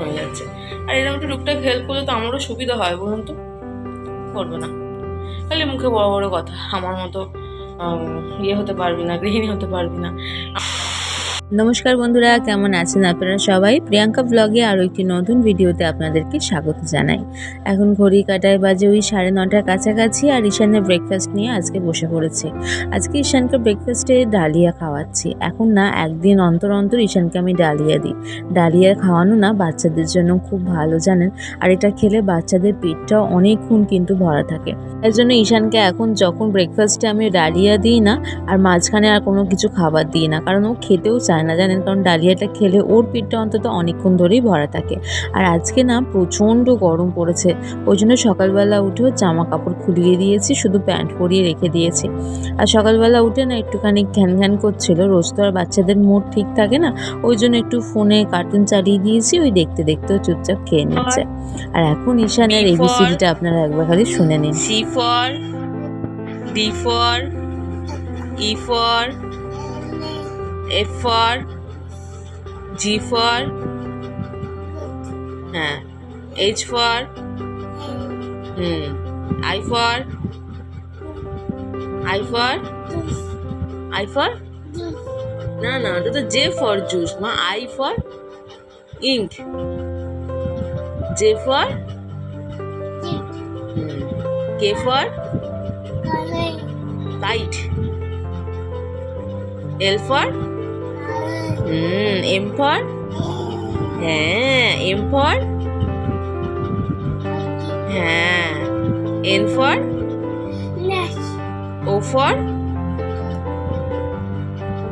হয়ে যাচ্ছে। আর এরকম একটু টুকটাক হেল্প করলে তো আমারও সুবিধা হয়, বলুন তো? করবে না। খালি মুখে বড় বড় কথা। আমার মতো ইয়ে হতে পারবি না, গৃহিণী হতে পারবি না। নমস্কার বন্ধুরা, কেমন আছেন আপনারা সবাই? প্রিয়াঙ্কা ব্লগে আরও একটি নতুন ভিডিওতে আপনাদেরকে স্বাগত জানাই। এখন ঘড়ি কাটায় বাজে ওই সাড়ে নটার কাছাকাছি আর ঈশানের ব্রেকফাস্ট নিয়ে আজকে বসে পড়েছে। আজকে ঈশানকে ব্রেকফাস্টে ডালিয়া খাওয়াচ্ছি। এখন না, একদিন অন্তর অন্তর ঈশানকে আমি ডালিয়া দিই। ডালিয়া খাওয়ানো না বাচ্চাদের জন্য খুব ভালো, জানেন? আর এটা খেলে বাচ্চাদের পেটটা অনেকক্ষণ কিন্তু ভরা থাকে। এর জন্য ঈশানকে এখন যখন ব্রেকফাস্টে আমি ডালিয়া দিই না, আর মাঝখানে আর কোনো কিছু খাবার দিই না, কারণ ও খেতেও চায় না জানেন? কারণ ডালিয়াটা খেলে ওর পেটটা অন্তত অনেকক্ষণ ধরেই ভরা থাকে। আর আজকে না প্রচণ্ড গরম পড়েছে ওই জন্য সকালবেলা উঠেও জামা কাপড় খুলিয়ে দিয়েছি শুধু প্যান্ট পরিয়ে রেখে দিয়েছি। আর সকালবেলা উঠে না একটুখানি ঘ্যান ঘ্যান করছিল রোজ তো আর বাচ্চাদের মুড ঠিক থাকে না ওই জন্য একটু ফোনে কার্টুন চালিয়ে দিয়েছি ওই দেখতে দেখতেও চুপচাপ খেয়ে নিচ্ছে। আর এখন ঈশানের এবিসিডিটা আপনারা একবার খালি শুনে নিন। C for D for E for F for G for হ্যাঁ H for hmm I for I for I for না না ওটা তো জে ফর জুস মা I for ink. J for K for kite. L for hmm M for হ্যাঁ M for হ্যাঁ N for O for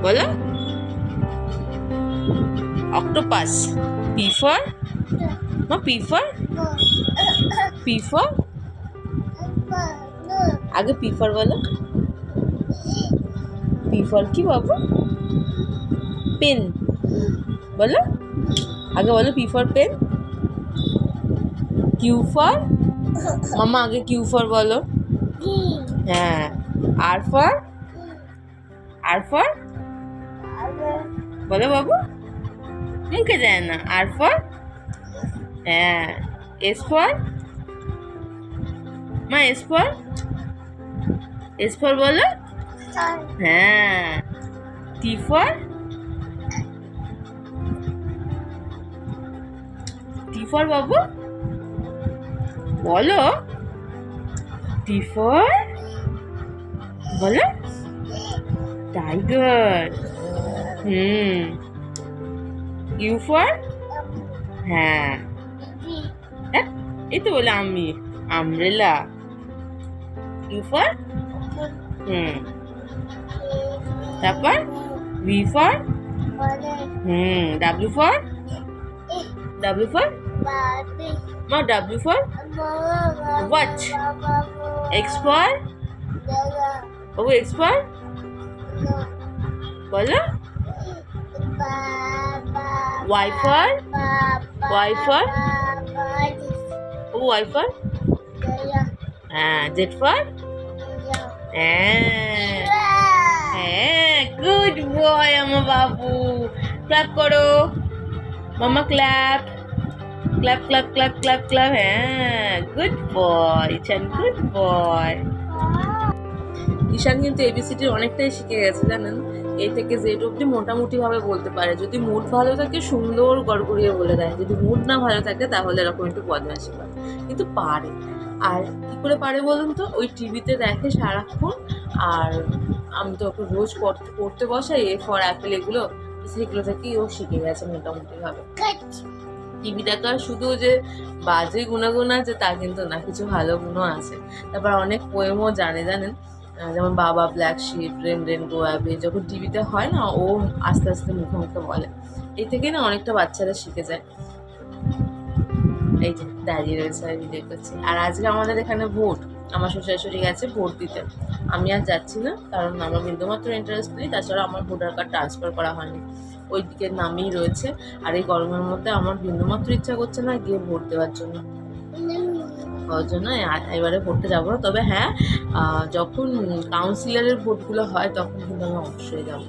বলো octopus P for মা P for P for আগে P for বলো P for কি বাবু pen বলো আগে বলো P for pen Q for? মামা আগে Q for বলো হ্যাঁ আর ফর আর ফর বলো বাবু মুখে যায় না আর ফর হ্যাঁ এস ফর মা এস ফর এস ফর বলো হ্যাঁ টি ফর ফর বাবু? বলো। টি ফর বলো। টাইগার। হুম। ইউ ফর হ্যাঁ এই তো বলে আমি, আমরেলা। ইউ ফর হুম। তারপর? ভি ফর হুম। ডাব্লিউ ফর ডাব্লিউ ফর মা W for What? X for Babu X for বলো ওয়াই ফর ওয়াই ফর বাবু ওয়াই ফর হ্যাঁ জেড ফর হ্যাঁ হ্যাঁ গুড বয় আমার বাবু ক্ল্যাপ করো মামা clap clap clap clap clap clap হ্যাঁ গুড বয় চান গুড বয় ঈশান কিন্তু এবিসিটির অনেকটাই শিখে গেছে জানেন? এই থেকে জেড অব্দি মোটামুটি ভাবে বলতে পারে। যদি মুড ভালো থাকে সুন্দর গড়গড়িয়ে বলে দেয়। যদি মুড না ভালো থাকে তাহলে এরকম একটু বদমাশি করে। কিন্তু পারে। আর কি করে পারে বলুন তো? ওই টিভিতে দেখে সারাক্ষণ। আর আমি তো ওকে রোজ পড়তে পড়তে বসাই এ ফর অ্যাপেল এগুলো সেগুলো থেকেই ও শিখে গেছে মোটামুটি ভাবে টিভি দেখা শুধু যে বাজে গুণাগুণ আছে, তা কিন্তু না, কিছু ভালো গুণও আছে। তারপর অনেক পোয়েমও জানে, জানেন? যেমন বাবা black sheep rain rain go away যখন টিভিতে হয় না, ও আস্তে আস্তে মুখে মুখে বলে। এই থেকে না অনেকটা বাচ্চারা শিখে যায়। এই যে দাঁড়িয়ে রয়েছে আর ভিডিও করছি। আর আজকে আমাদের এখানে ভোট। আমার শ্বশুরাশুড়ি গেছে ভোট দিতে। আমি আর যাচ্ছি না, কারণ আমার বিন্দুমাত্র ইন্টারেস্ট নেই, তাছাড়া আমার ভোটার কার্ড ট্রান্সফার করা হয়নি। ওই দিকের নামেই রয়েছে। আর এই গরমের মধ্যে আমার বিন্দুমাত্র ইচ্ছা করছে না গিয়ে ভোট দেওয়ার জন্য। ওই জন্য এবারে ভোটটা যাব। না তবে হ্যাঁ যখন কাউন্সিলরের ভোটগুলো হয় তখন কিন্তু আমি অবশ্যই যাব।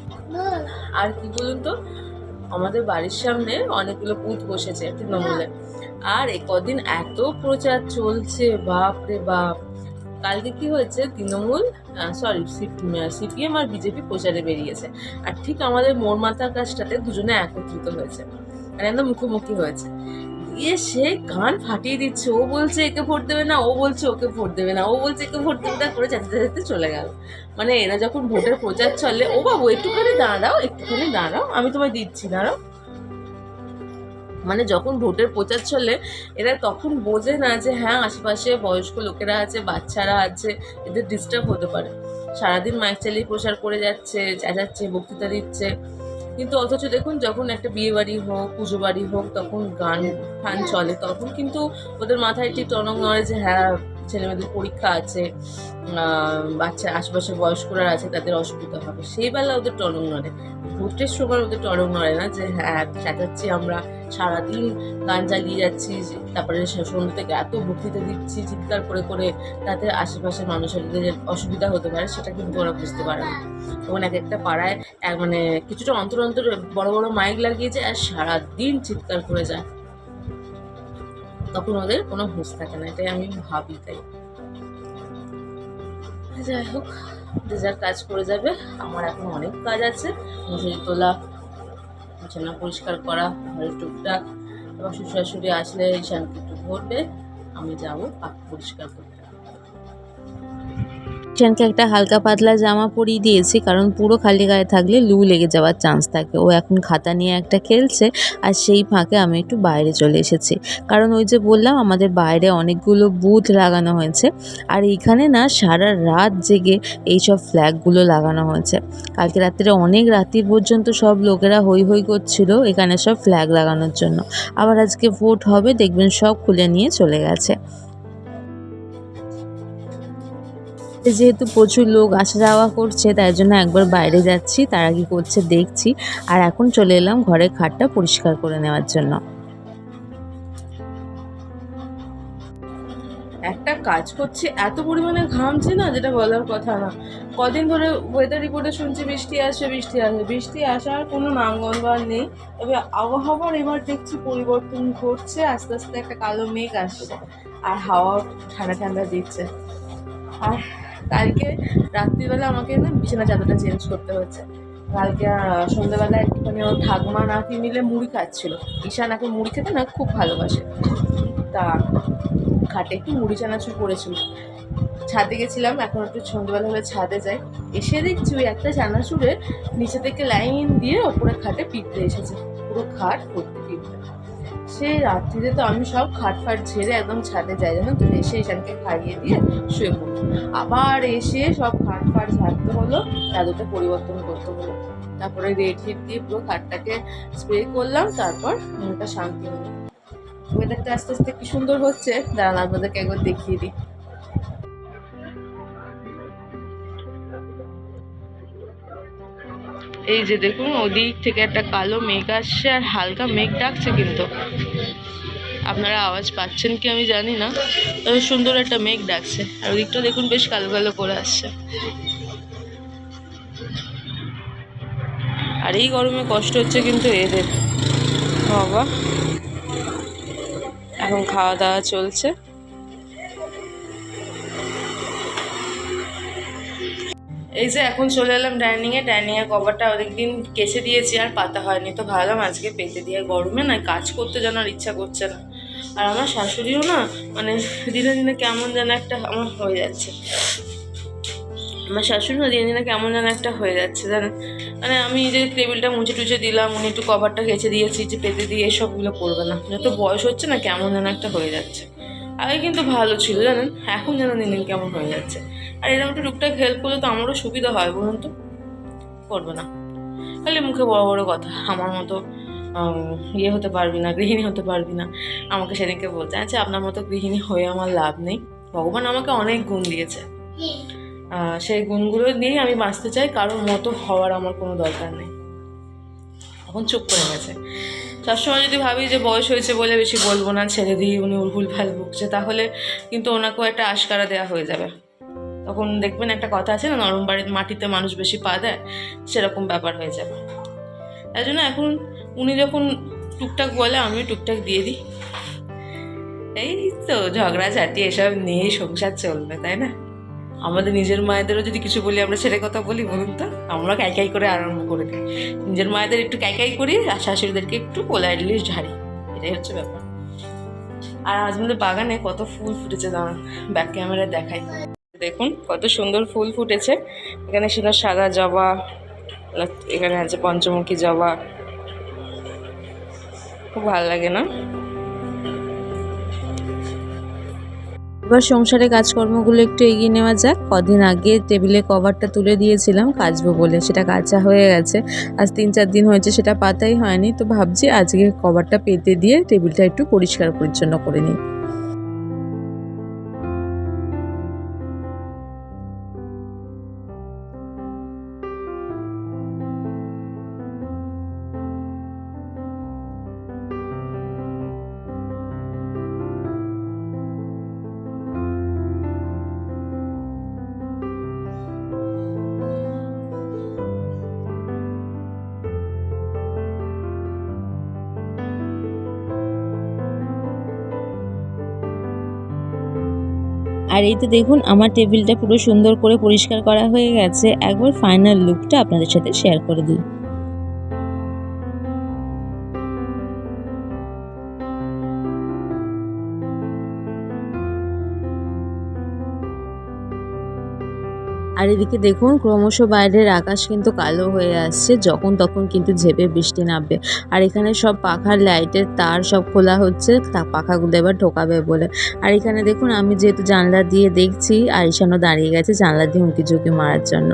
আর কি বলুন তো, আমাদের বাড়ির সামনে অনেকগুলো বুথ বসেছে তৃণমূলে আর এ কদিন এত প্রচার চলছে বাপ রে বাপ। কালকে কি হয়েছে? তৃণমূল সরি সিপিএম আর বিজেপি প্রচারে বেরিয়েছে। আর ঠিক আমাদের মোর মাথার কাজটাতে দুজনে একত্রিত হয়েছে। আর একদম মুখোমুখি হয়েছে। দিয়ে সে গান ফাটিয়ে দিচ্ছে। ও বলছে, একে ভোট দেবে না। ও বলছে, ওকে ভোট দেবে না। ও বলছে, একে ভোট দেবে না। করে যেতে যেতে চলে গেল। মানে এরা যখন ভোটের প্রচার চলে, ও বাবু, একটুখানি দাঁড়াও একটুখানি দাঁড়াও, আমি তোমায় দিচ্ছি, দাঁড়াও। মানে যখন ভোটের প্রচার চলে, এরা তখন বোঝে না যে হ্যাঁ আশেপাশে বয়স্ক লোকেরা আছে, বাচ্চারা আছে, এদের ডিস্টার্ব হতে পারে। সারাদিন মাইক চালিয়ে প্রচার করে যাচ্ছে, চেঁচাচ্ছে, বক্তৃতা দিচ্ছে। কিন্তু অথচ দেখুন, যখন একটা বিয়ে বাড়ি হোক, পুজো বাড়ি হোক, তখন গান ফান চলে। তখন কিন্তু ওদের মাথায় ঠিক টনক নড়ে যে হ্যাঁ ছেলেমেয়েদের পরীক্ষা আছে বাচ্চা আশেপাশে বয়স্করা আছে, তাদের অসুবিধা হবে। সেই বেলা ওদের টনক নড়ে। ভোটের সময় ওদের টনক নড়ে না যে হ্যাঁ চেঁচাচ্ছি আমরা, সারাদিন গান চালিয়ে যাচ্ছি, তারপরে সে- সন্ধ্যে থেকে এত বক্তৃতা দিচ্ছি, চিৎকার করে করে তাতে আশেপাশের মানুষের অসুবিধা হতে পারে, সেটা কিন্তু ওরা বুঝতে পারে না। তখন এক একটা পাড়ায় মানে কিছুটা অন্তর অন্তর বড় বড় মাইক লাগিয়েছে আর সারাদিন চিৎকার করে যায়। তখন ওদের কোনো হুঁশ থাকে না, এটাই আমি ভাবি তাই। যাই হোক, যে যার কাজ করে যাবে, আমার এখন অনেক কাজ আছে। মশুরি তোলা, বিছানা পরিষ্কার করা, ঘরের টুকটাক, এবং শ্বশুর শাশুড়ি আসলে ঈশানকে একটু ধরবে আমি যাব পাক পরিষ্কার করতে। ঈশানকে একটা হালকা পাতলা জামা পরিয়ে দিয়েছি, কারণ পুরো খালি গায়ে থাকলে লু লেগে যাওয়ার চান্স থাকে। ও এখন খাতা নিয়ে একটা খেলছে, আর সেই ফাঁকে আমি একটু বাইরে চলে এসেছি। কারণ ওই যে বললাম, আমাদের বাইরে অনেকগুলো বুথ লাগানো হয়েছে, আর এইখানে না সারা রাত জেগে এইসব ফ্ল্যাগগুলো লাগানো হয়েছে। কালকে রাত্রে অনেক রাত্রি পর্যন্ত সব লোকেরা হই হই করছিল এখানে সব ফ্ল্যাগ লাগানোর জন্য। আবার আজকে ভোট হবে, দেখবেন সব খুলে নিয়ে চলে গেছে। যেহেতু প্রচুর লোক আসা যাওয়া করছে, তাই জন্য একবার বাইরে যাচ্ছি, তারা কি করছে দেখছি। আর এখন চলে এলাম ঘরের খাটটা পরিষ্কার করে নেওয়ার জন্য। একটা কাজ করছে, এত পরিমাণে ঘামছে না যেটা বলার কথা না। কদিন ধরে ওয়েদার রিপোর্টে শুনছি বৃষ্টি আসবে বৃষ্টি আসবে বৃষ্টি আসার কোনো নাঙ্গন আর নেই, তবে আবহাওয়ার এবার দেখছি পরিবর্তন ঘটছে, আস্তে আস্তে একটা কালো মেঘ আসছে। আর হাওয়া ঠান্ডা ঠান্ডা দিচ্ছে। আর কালকে রাত্রিবেলা আমাকে না বিছানা চাদরটা চেঞ্জ করতে হচ্ছে কালকে সন্ধ্যেবেলা একটুখানি ওর ঠাকুমা নাতি মিলে মুড়ি খাচ্ছিল। ঈশান নাকি মুড়ি খেতে না খুব ভালোবাসে। তা খাটে একটু মুড়ি চানাচুর করেছিল। ছাদে গেছিলাম, এখন একটু সন্ধ্যেবেলা হলে ছাদে যাই। এসে দেখছি ওই একটা চানাচুরে নিচে থেকে লাইন দিয়ে ওপরে খাটে পিঁপড়ে এসেছে। পুরো খাট ভর্তি। সেই রাত্রিতে তো আমি সব খাট ফাট ঝেড়ে একদম ছাদে যাই যেন তুমি এসে ঈশানকে খাইয়ে দিয়ে শুয়ে পড়ি। আবার এসে সব খাট ফাট ঝাড়তে হলো, চাদরটা পরিবর্তন করতে হলো। তারপরে রেড হিট দিয়ে পুরো খাটটাকে স্প্রে করলাম, তারপর মনটা শান্তি হলো। ওয়েদারটা আস্তে আস্তে কি সুন্দর হচ্ছে, দাঁড়ান আপনাদেরকে একবার দেখিয়ে দিই। এই যে দেখুন, ওদিক থেকে একটা কালো মেঘ আসছে আর হালকা মেঘ ডাকছে কিন্তু। আপনারা আওয়াজ পাচ্ছেন কি আমি জানি না, তবে সুন্দর একটা মেঘ ডাকছে। আর ওদিকটা দেখুন বেশ কালো কালো করে আসছে। আর এই গরমে কষ্ট হচ্ছে কিন্তু এদের। বাবা, এখন খাওয়া দাওয়া চলছে। এই যে এখন চলে এলাম ডাইনিংয়ে ডাইনিংয়ের কভারটা অনেক দিন কেচে দিয়েছি, আর পাতা হয়নি। তো ভাবলাম আজকে পেতে দিয়ে গরমে না কাজ করতে যেন আর ইচ্ছা করছে না। আর আমার শাশুড়িও না মানে দিনে দিনে কেমন যেন একটা, আমার হয়ে যাচ্ছে। আমার শাশুড়ি না দিনে দিনে কেমন যেন একটা হয়ে যাচ্ছে, জানেন? মানে আমি যে টেবিলটা মুছে টুছে দিলাম, উনি একটু কভারটা কেচে দিয়েছি, যে পেতে দিয়ে এসবগুলো করবে না। যত বয়স হচ্ছে না, কেমন যেন একটা হয়ে যাচ্ছে। আগে কিন্তু ভালো ছিল, জানেন? এখন যেন দিন দিন কেমন হয়ে যাচ্ছে। আর এরকম একটু টুকটাক হেল্প করলে তো আমারও সুবিধা হয়, বলুন তো। করবে না। খালি মুখে বড় বড় কথা, আমার মতো ইয়ে হতে পারবি না, গৃহিণী হতে পারবি না। আমাকে সেদিনকে বলতে আচ্ছা আপনার মতো গৃহিণী হয়ে আমার লাভ নেই। ভগবান আমাকে অনেক গুণ দিয়েছে। সেই গুণগুলো নিয়েই আমি বাঁচতে চাই, কারোর মতো হওয়ার আমার কোনো দরকার নেই। এখন চুপ করে গেছে। সবসময় যদি ভাবি যে বয়স হয়েছে বলে বেশি বলব না, ছেড়ে দিই, উনি উলভুল ভালো বকছে, তাহলে কিন্তু ওনাকেও একটা আশকারা দেওয়া হয়ে যাবে। তখন দেখবেন একটা কথা আছে না, নরম বাড়ির মাটিতে মানুষ বেশি পা দেয়, সেরকম ব্যাপার হয়ে যাবে। তাই জন্য এখন উনি যখন টুকটাক বলে, আমিও টুকটাক দিয়ে দিই। এই তো ঝগড়াঝাটি এসব নিয়েই সংসার চলবে, তাই না? আমাদের নিজের মায়েদেরও যদি কিছু বলি, আমরা ছেড়ে কথা বলি, বলুন তো? আমরা কাইকাই করে আরম্ভ করে দিই। নিজের মায়েদের একটু কাইকাই করি, আর শাশুড়িদেরকে একটু পোলাইটলি ঝাড়ি। এটাই হচ্ছে ব্যাপার। আর আমাদের বাগানে কত ফুল ফুটেছে, দাঁড়ান ব্যাক ক্যামেরায় দেখাই। দেখুন, কত সুন্দর ফুল ফুটেছে। এখানে ছিল সাদা জবা, এখানে আছে পঞ্চমুখী জবা। খুব ভালো লাগে, না? এবার সংসারে কাজকর্মগুলো একটু এগিয়ে নেওয়া যাক। কদিন আগে টেবিলে কভারটা তুলে দিয়েছিলাম, কাচবো বলে। সেটা কাচা হয়ে গেছে। আজ তিন চার দিন হয়েছে, সেটা পাতাই হয়নি। তো ভাবছি আজকে কভারটা পেতে দিয়ে টেবিলটা একটু পরিষ্কার পরিচ্ছন্ন করে নিই। আর এই তো দেখুন, আমার টেবিলটা পুরো সুন্দর করে পরিষ্কার করা হয়ে গেছে। একবার ফাইনাল লুকটা আপনাদের সাথে শেয়ার করে দিই। আর এদিকে দেখুন, ক্রমশ বাইরের আকাশ কিন্তু কালো হয়ে আসছে, যখন তখন কিন্তু ঝেপে বৃষ্টি নামবে। আর এখানে সব পাখার লাইটের তার সব খোলা হচ্ছে, তা পাখাগুলো এবার ঢোকাবে বলে। আর এখানে দেখুন, আমি যেহেতু জানলা দিয়ে দেখছি আর ঈশানও দাঁড়িয়ে গেছে জানলা দিয়ে উঁকি ঝুঁকি মারার জন্য।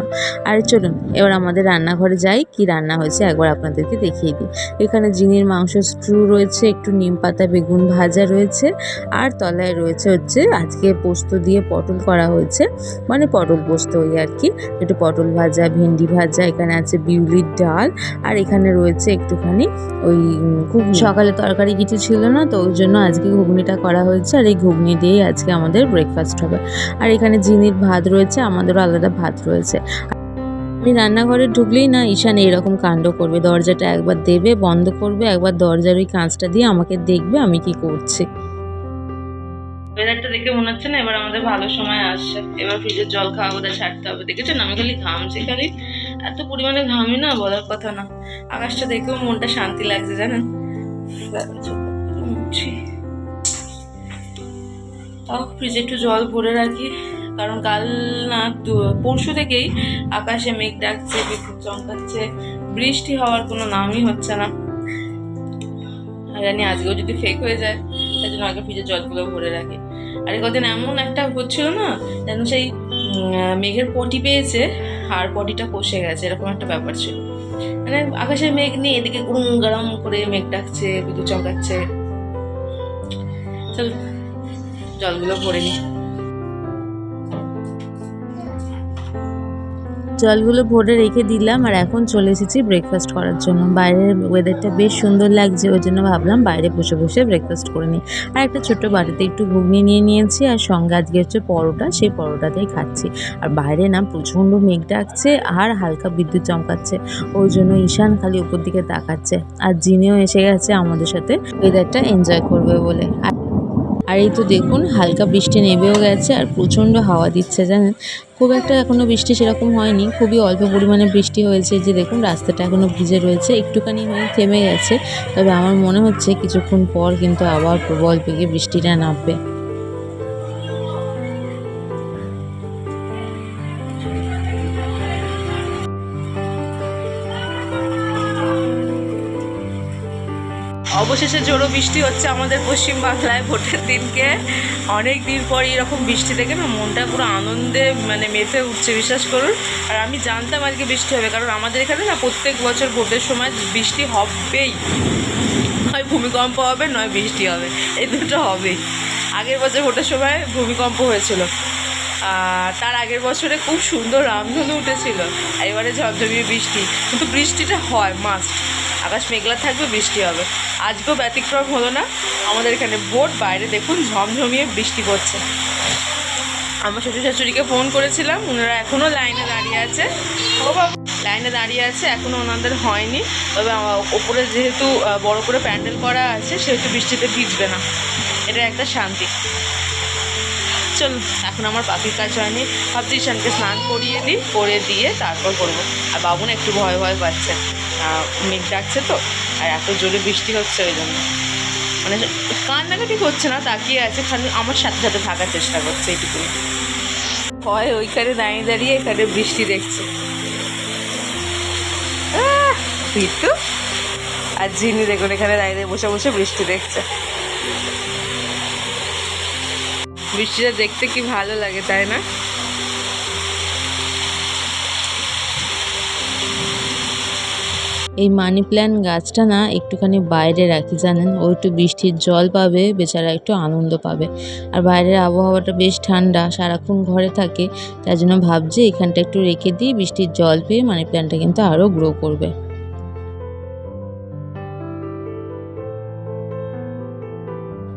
আর চলুন, এবার আমাদের রান্নাঘরে যাই, কি রান্না হয়েছে একবার আপনাদেরকে দেখিয়ে দিই। এখানে জিনির মাংস স্ট্রু রয়েছে, একটু নিম পাতা, বেগুন ভাজা রয়েছে, আর তলায় রয়েছে হচ্ছে, আজকে পোস্ত দিয়ে পটল করা হয়েছে মানে পটল পোস্ত ওই আর কি একটু পটল ভাজা ভেন্ডি ভাজা এখানে আছে বিউলির ডাল আর এখানে রয়েছে একটুখানি ওই খুব সকালে তরকারি কিছু ছিল না তো ওই জন্য আজকে ঘুগনিটা করা হয়েছে আর এই ঘুগনি দিয়েই আজকে আমাদের ব্রেকফাস্ট হবে। আর এখানে জিনির ভাত রয়েছে আমাদেরও আলাদা ভাত রয়েছে। আমি রান্নাঘরে ঢুকলেই না ঈশান এরকম কাণ্ড করবে দরজাটা একবার দেবে বন্ধ করবে একবার দরজার ওই কাঁচটা দিয়ে আমাকে দেখবে আমি কি করছি। ওয়েদারটা দেখে মনে হচ্ছে না, এবার আমাদের ভালো সময় আসছে। এবার ফ্রিজের জল খাওয়া বোধহয় ছাড়তে হবে। দেখেছেন আমি খালি ঘামছি, খালি এত পরিমাণে ঘামি না, বলার কথা না। আকাশটা দেখেও মনটা শান্তি লাগছে, জানেন? তাও ফ্রিজে একটু জল ভরে রাখি, কারণ কাল না পরশু থেকেই আকাশে মেঘ ডাকছে, বিদ্যুৎ চমকাচ্ছে। বৃষ্টি হওয়ার কোনো নামই হচ্ছে না। জানি আজকেও যদি ফেক হয়ে যায় তাই জন্য আগে ফ্রিজের জলগুলো ভরে রাখি। আর কদিন এমন একটা হচ্ছিল না, যেন সেই মেঘের পটি পেয়েছে, আর পটিটা কষে গেছে, এরকম একটা ব্যাপার ছিল। মানে আকাশে মেঘ নিয়ে এদিকে গুড়ুম গরম করে মেঘ ডাকছে, বিদ্যুৎ চমকাচ্ছে। চল, জলগুলো ভরে নিই জলগুলো ভরে রেখে দিলাম আর এখন চলে এসেছি ব্রেকফাস্ট করার জন্য। বাইরের ওয়েদারটা বেশ সুন্দর লাগছে, ওই জন্য ভাবলাম বাইরে বসে বসে ব্রেকফাস্ট করে নিই। আর একটা ছোট্ট বাড়িতে একটু ঘুগনি নিয়ে নিয়েছি আর সঙ্গে আজকে হচ্ছে পরোটা, সেই পরোটাতেই খাচ্ছি। আর বাইরে না প্রচণ্ড মেঘ ডাকছে আর হালকা বিদ্যুৎ চমকাচ্ছে, ওই জন্য ঈশান খালি উপর দিকে তাকাচ্ছে। আর জিনিও এসে গেছে আমাদের সাথে ওয়েদারটা এনজয় করবে বলে। আর আর এই তো দেখুন, হালকা বৃষ্টি নেমেও গেছে আর প্রচণ্ড হাওয়া দিচ্ছে, জানেন? খুব একটা এখনও বৃষ্টি সেরকম হয়নি, খুবই অল্প পরিমাণে বৃষ্টি হয়েছে। যে দেখুন, রাস্তাটা এখনও ভিজে রয়েছে, একটুখানি হয়ে থেমে গেছে। তবে আমার মনে হচ্ছে কিছুক্ষণ পর কিন্তু আবার প্রবল বেগে বৃষ্টিটা নামবে। অবশেষে জোরো বৃষ্টি হচ্ছে আমাদের পশ্চিম বাংলায় ভোটের দিনকে। অনেক দিন পর এরকম বৃষ্টি দেখে না মনটা পুরো আনন্দে মানে মেতে উঠছে, বিশ্বাস করুন। আর আমি জানতাম আজকে বৃষ্টি হবে, কারণ আমাদের এখানে না প্রত্যেক বছর ভোটের সময় বৃষ্টি হবেই। নয় ভূমিকম্প হবে, নয় বৃষ্টি হবে, এই দুটো হবেই। আগের বছর ভোটের সময় ভূমিকম্প হয়েছিল। তার আগের বছরে খুব সুন্দর রামধনু উঠেছিল। এবারে ঝমঝমিয়ে বৃষ্টি। কিন্তু বৃষ্টিটা হয় মাস্ট আকাশ মেঘলা থাকবে, বৃষ্টি হবে। আজকেও ব্যতিক্রম হলো না। আমাদের এখানে বোট, বাইরে দেখুন ঝমঝমিয়ে বৃষ্টি পড়ছে। আমার শ্বশুর শাশুড়িকে ফোন করেছিলাম ওনারা এখনও লাইনে দাঁড়িয়ে আছে। ও লাইনে দাঁড়িয়ে আছে এখনও ওনাদের হয়নি। তবে ওপরে যেহেতু বড় করে প্যান্ডেল করা আছে, সেহেতু বৃষ্টিতে ভিজবে না। এটা একটা শান্তি। চল এখন আমার পাখির কাজ হয়নি। ভাবছি ঈশানকে স্নান করিয়ে দিই, করে দিয়ে তারপর করব। আর বাবু না একটু ভয় ভয় পাচ্ছে। মেঘ ডাকছে তো, আর এত জোরে বৃষ্টি হচ্ছে ওই জন্য। মানে কান্নাকাটি করছে না, তাকিয়ে আছে, খালি আমার সাথে সাথে থাকার চেষ্টা করছে এইটুকুনি হয় ওইখানে দাঁড়িয়ে দাঁড়িয়ে এখানে বৃষ্টি দেখছে। পিট্টু আর ঝিনি দেখুন, এখানে দাঁড়িয়ে বসে বসে বৃষ্টি দেখছে। বৃষ্টিটা দেখতে কি ভালো লাগে, তাই না? এই মানি প্ল্যান্ট গাছটা না একটুখানি বাইরে রাখি, জানেন? ও একটু বৃষ্টির জল পাবে, বেচারা একটু আনন্দ পাবে। আর বাইরের আবহাওয়াটা বেশ ঠান্ডা, সারাক্ষণ ঘরে থাকে। তার জন্য ভাবছি এখানটা একটু রেখে দিই, বৃষ্টির জল পেয়ে মানি প্ল্যান্টটা কিন্তু আরও গ্রো করবে।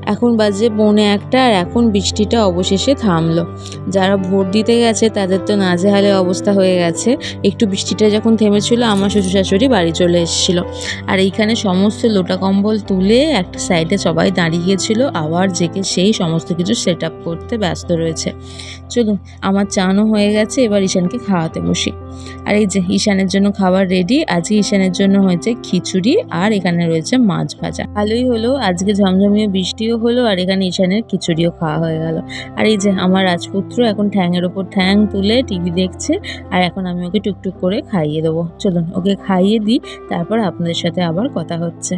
এখন বাজে পৌনে একটা আর এখন বৃষ্টিটা অবশেষে থামলো। যারা ভোট দিতে গেছে তাদের তো নাজেহালে অবস্থা হয়ে গেছে। একটু বৃষ্টিটা যখন থেমেছিল, আমার শ্বশুর শাশুড়ি বাড়ি চলে এসেছিল। আর এইখানে সমস্ত লোটা কম্বল তুলে একটা সাইডে সবাই দাঁড়িয়ে গিয়েছিল আবার জেগে সেই সমস্ত কিছু সেট আপ করতে ব্যস্ত রয়েছে। চলুন, আমার চানও হয়ে গেছে, এবার ঈশানকে খাওয়াতে বসি। আর এই যে, ঈশানের জন্য খাবার রেডি আজকে ঈশানের জন্য হয়েছে খিচুড়ি আর এখানে রয়েছে মাছ ভাজা। ভালোই হলো, আজকে ঝমঝমিয়ে বৃষ্টিও হলো আর এখানে ইশানের খিচুড়িও খাওয়া হয়ে গেল। আর এই যে আমার রাজপুত্র এখন ঠ্যাংয়ের ওপর ঠ্যাং তুলে টিভি দেখছে, আর এখন আমি ওকে টুকটুক করে খাইয়ে দেবো। চলুন, ওকে খাইয়ে দিই, তারপর আপনাদের সাথে আবার কথা হচ্ছে।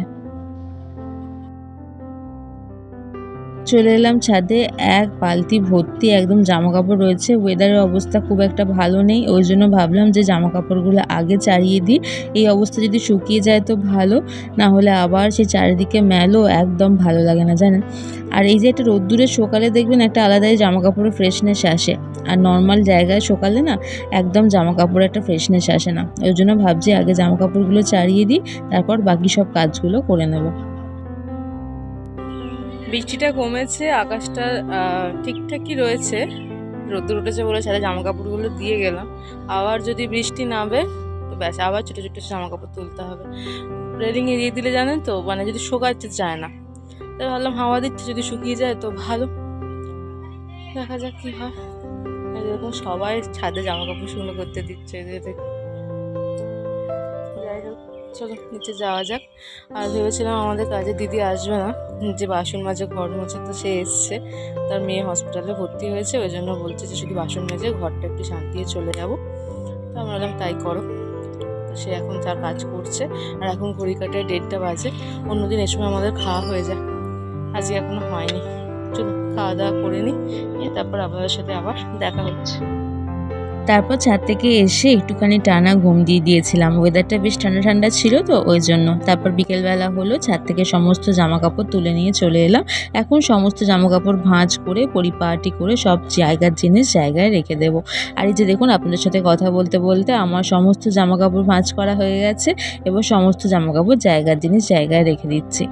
চলে এলাম ছাদে, এক বালতি ভর্তি একদম জামা কাপড় রয়েছে ওয়েদারের অবস্থা খুব একটা ভালো নেই, ওই জন্য ভাবলাম যে জামা কাপড়গুলো আগে চারিয়ে দিই, এই অবস্থা যদি শুকিয়ে যায় তো ভালো, না হলে আবার সেই চারিদিকে মেলো, একদম ভালো লাগে না, জানেন? আর এই যে একটা রোদ্দুরে সকালে দেখবেন একটা আলাদাই জামা কাপড়ের ফ্রেশনেস আসে, আর নর্মাল জায়গায় সকালে না একদম জামা কাপড়ের একটা ফ্রেশনেস আসে না, ওই জন্য ভাবছি আগে জামা কাপড়গুলো চারিয়ে দিই, তারপর বাকি সব কাজগুলো করে নেব। বৃষ্টিটা কমেছে, আকাশটা ঠিকঠাকই রয়েছে। রোদ্দুর উঠেছে বলে সাথে জামা কাপড়গুলো দিয়ে গেলাম। আবার যদি বৃষ্টি নামে, তো ব্যাস, আবার ছোটো ছোটো জামা কাপড় তুলতে হবে। রেলিংয়ে দিয়ে দিলে জানেন তো মানে যদি শুকাতে চায় না। তাই ভাবলাম হাওয়া দিচ্ছে, যদি শুকিয়ে যায় তো ভালো। দেখা যাক কী হয়। দেখুন, সবাই ছাদে জামা কাপড় শুকনো করতে দিচ্ছে চলো, নিচে যাওয়া যাক। আর ভেবেছিলাম আমাদের কাজে দিদি আসবে না, যে বাসন মাজে, ঘর মোছে তো সে এসছে। তার মেয়ে হসপিটালে ভর্তি হয়েছে, ওই জন্য বলছে যে শুধু বাসন মেজে, ঘরটা একটু শান্তিয়ে চলে যাব। তো আমরা বললাম, তাই করো। সে এখন তার কাজ করছে। আর এখন ঘড়ি কাটায় দেড়টা বাজে। অন্যদিন এই সময় আমাদের খাওয়া হয়ে যায়। আজকে এখনও হয়নি। চলো, খাওয়া দাওয়া করে নিই তারপর আপনাদের সাথে আবার দেখা হচ্ছে। তারপর ছাদ থেকে এসে একটুখানি টানা ঘুম দিয়ে দিয়েছিলাম। ওয়েদারটা বেশ ঠান্ডা ঠান্ডা ছিল তো, ওই জন্য। তারপর বিকেলবেলা হলো, ছাদ থেকে সমস্ত জামা কাপড় তুলে নিয়ে চলে এলাম। এখন সমস্ত জামা কাপড় ভাঁজ করে, পরিপাটি করে সব জায়গার জিনিস জায়গায় রেখে দেব। আর এই যে দেখুন, আপনাদের সাথে কথা বলতে বলতে আমার সমস্ত জামা কাপড় ভাঁজ করা হয়ে গেছে এবং সমস্ত জামা কাপড় জায়গার জিনিস জায়গায় রেখে দিচ্ছি।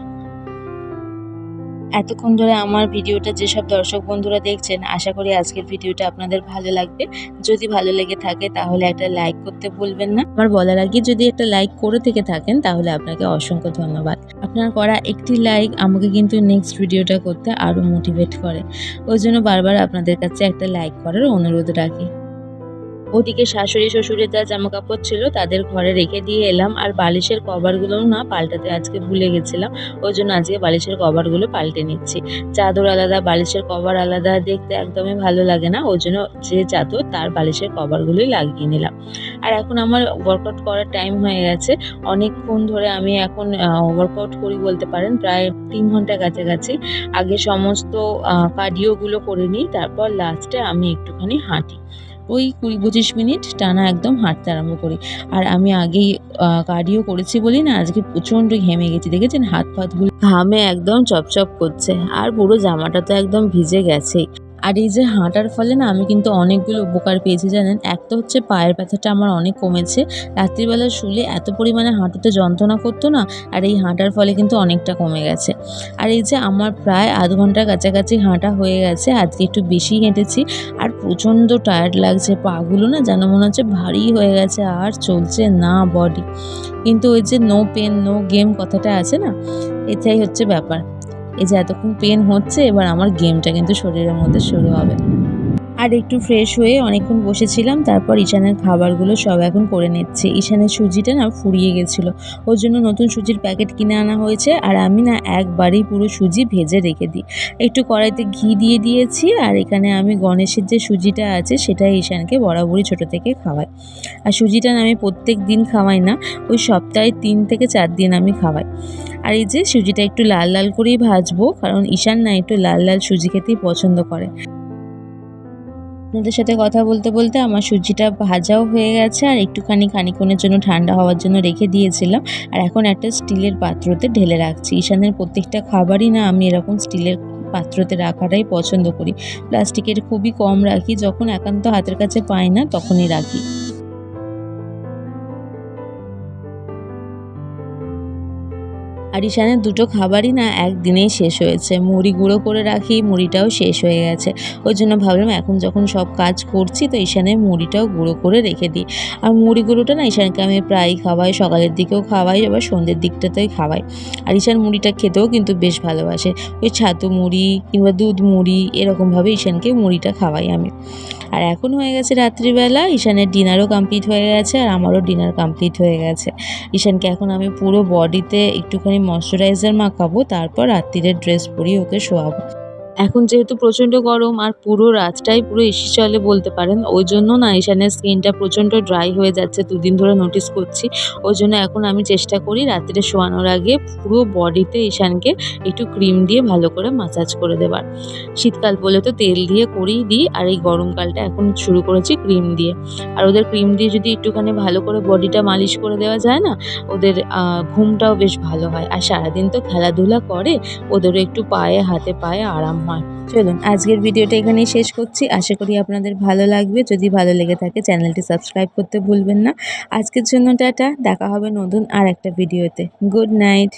এতক্ষণ ধরে আমার ভিডিওটা যেসব দর্শক বন্ধুরা দেখছেন, আশা করি আজকের ভিডিওটা আপনাদের ভালো লাগবে। যদি ভালো লেগে থাকে তাহলে একটা লাইক করতে ভুলবেন না। আমার বলার আগে যদি একটা লাইক করে থেকে থাকেন তাহলে আপনাকে অসংখ্য ধন্যবাদ। আপনার করা একটি লাইক আমাকে কিন্তু নেক্সট ভিডিওটা করতে আরও মোটিভেট করে। ওই জন্য বারবার আপনাদের কাছে একটা লাইক করার অনুরোধ রাখি। ওদিকে শাশুড়ি শ্বশুরের যা জামা কাপড় ছিল তাদের ঘরে রেখে দিয়ে এলাম, আর বালিশের কভারগুলোও না পাল্টাতে আজকে ভুলে গেছিলাম, ওই জন্য আজকে বালিশের কভারগুলো পাল্টে নিচ্ছি। চাদর আলাদা, বালিশের কভার আলাদা, দেখতে একদমই ভালো লাগে না, ওই জন্য যে চাদর তার বালিশের কভারগুলোই লাগিয়ে নিলাম। আর এখন আমার ওয়ার্কআউট করার টাইম হয়ে গেছে, অনেকক্ষণ ধরে আমি এখন ওয়ার্কআউট করি বলতে পারেন, প্রায় তিন ঘণ্টা কাছাকাছি। আগে সমস্ত কার্ডিওগুলো করে নিই, তারপর লাস্টে আমি একটুখানি হাঁটি। ওই কুড়ি পঁচিশ মিনিট টানা একদম হাঁটতে আরম্ভ করি। আর আমি আগেই কার্ডিও করেছি বলি না, আজকে প্রচণ্ড ঘেমে গেছি, দেখেছেন হাত ফাতগুলো ঘামে একদম চপচপ করছে, আর পুরো জামাটা তো একদম ভিজে গেছেই। আর এই যে হাঁটার ফলে না আমি কিন্তু অনেকগুলো উপকার পেয়েছি, জানেন? এক তো হচ্ছে পায়ের ব্যথাটা আমার অনেক কমেছে। রাত্রিবেলা শুলে এত পরিমাণে হাঁটুতে যন্ত্রণা করতো না, আর এই হাঁটার ফলে কিন্তু অনেকটা কমে গেছে। আর এই যে আমার প্রায় আধ ঘণ্টার কাছাকাছি হাঁটা হয়ে গেছে, আজকে একটু বেশি হেঁটেছি, আর প্রচণ্ড টায়ার্ড লাগছে। পাগুলো না যেন মনে হচ্ছে ভারী হয়ে গেছে, আর চলছে না বডি কিন্তু ওই যে নো পেন নো গেম কথাটা আছে না? এটাই হচ্ছে ব্যাপার। এই যে এতক্ষণ পেন হচ্ছে এবার আমার গেমটা কিন্তু শরীরের মধ্যে শুরু হবে। আর একটু ফ্রেশ হয়ে অনেকক্ষণ বসেছিলাম, তারপর ঈশানের খাবারগুলো সব এখন করে নিচ্ছে। ঈশানের সুজিটা না ফুরিয়ে গেছিল, ওর জন্য নতুন সুজির প্যাকেট কিনে আনা হয়েছে, আর আমি না একবারেই পুরো সুজি ভেজে রেখে দিই। একটু কড়াইতে ঘি দিয়ে দিয়েছি, আর এখানে আমি গণেশের যে সুজিটা আছে, সেটা ঈশানকে বরাবরই ছোটো থেকে খাওয়াই। আর সুজিটা না আমি প্রত্যেক দিন খাওয়াই না, ওই সপ্তাহে তিন থেকে চার দিন আমি খাওয়াই। আর এই যে সুজিটা একটু লাল লাল করেই ভাজবো, কারণ ঈশান না একটু লাল লাল সুজি খেতেই পছন্দ করে। আপনাদের সাথে কথা বলতে বলতে আমার সুজিটা ভাজাও হয়ে গেছে আর একটুখানি খানিক্ষণের জন্য ঠান্ডা হওয়ার জন্য রেখে দিয়েছিলাম। আর এখন একটা স্টিলের পাত্রতে ঢেলে রাখছি। ঈশানের প্রত্যেকটা খাবারই না আমি এরকম স্টিলের পাত্রতে রাখাটাই পছন্দ করি। প্লাস্টিকের খুবই কম রাখি। যখন একান্ত হাতের কাছে পাই না, তখনই রাখি। আর ঈশানের দুটো খাবারই না একদিনেই শেষ হয়েছে। মুড়ি গুঁড়ো করে রাখি, মুড়িটাও শেষ হয়ে গেছে। ওই জন্য ভাবলাম, এখন যখন সব কাজ করছি তো ঈশানের মুড়িটাও গুঁড়ো করে রেখে দিই। আর মুড়ি গুঁড়োটা না ঈশানকে আমি প্রায়ই খাওয়াই, সকালের দিকেও খাওয়াই, আবার সন্ধ্যের দিকটাতেই খাওয়াই। আর ঈশান মুড়িটা খেতেও কিন্তু বেশ ভালোবাসে। ওই ছাতু মুড়ি কিংবা দুধ মুড়ি, এরকমভাবে ঈশানকে মুড়িটা খাওয়াই আমি। আর এখন হয়ে গেছে রাত্রিবেলা। ঈশানের ডিনারও কমপ্লিট হয়ে গেছে আর আমারও ডিনার কমপ্লিট হয়ে গেছে। ঈশানকে এখন আমি পুরো বডিতে একটুখানি ময়শ্চারাইজার মাখাবো, তারপর রাত্রিরের ড্রেস পরিয়ে ওকে শোয়াবো। এখন যেহেতু প্রচণ্ড গরম আর পুরো রাতটাই পুরো এসি চলে বলতে পারেন, ওই জন্য না ঈশানের স্কিনটা প্রচণ্ড ড্রাই হয়ে যাচ্ছে, দুদিন ধরে নোটিস করছি। ওই জন্য এখন আমি চেষ্টা করি রাত্রে শোয়ানোর আগে পুরো বডিতে ঈশানকে একটু ক্রিম দিয়ে ভালো করে মাসাজ করে দেবার। শীতকাল বলে তো তেল দিয়ে করেই দিই, আর এই গরমকালটা এখন শুরু করেছি ক্রিম দিয়ে। আর ওদের ক্রিম দিয়ে যদি একটুখানি ভালো করে বডিটা মালিশ করে দেওয়া যায় না, ওদের ঘুমটাও বেশ ভালো হয়। আর সারাদিন তো খেলাধুলা করে, ওদেরও একটু পায়ে, হাতে পায়ে আরাম হয় চলুন, আজকের ভিডিওটা এখানেই শেষ করছি। আশা করি আপনাদের ভালো লাগবে। যদি ভালো লেগে থাকে, চ্যানেলটি সাবস্ক্রাইব করতে ভুলবেন না। আজকের জন্য টাটা। দেখা হবে নতুন আর একটা ভিডিওতে। Good night.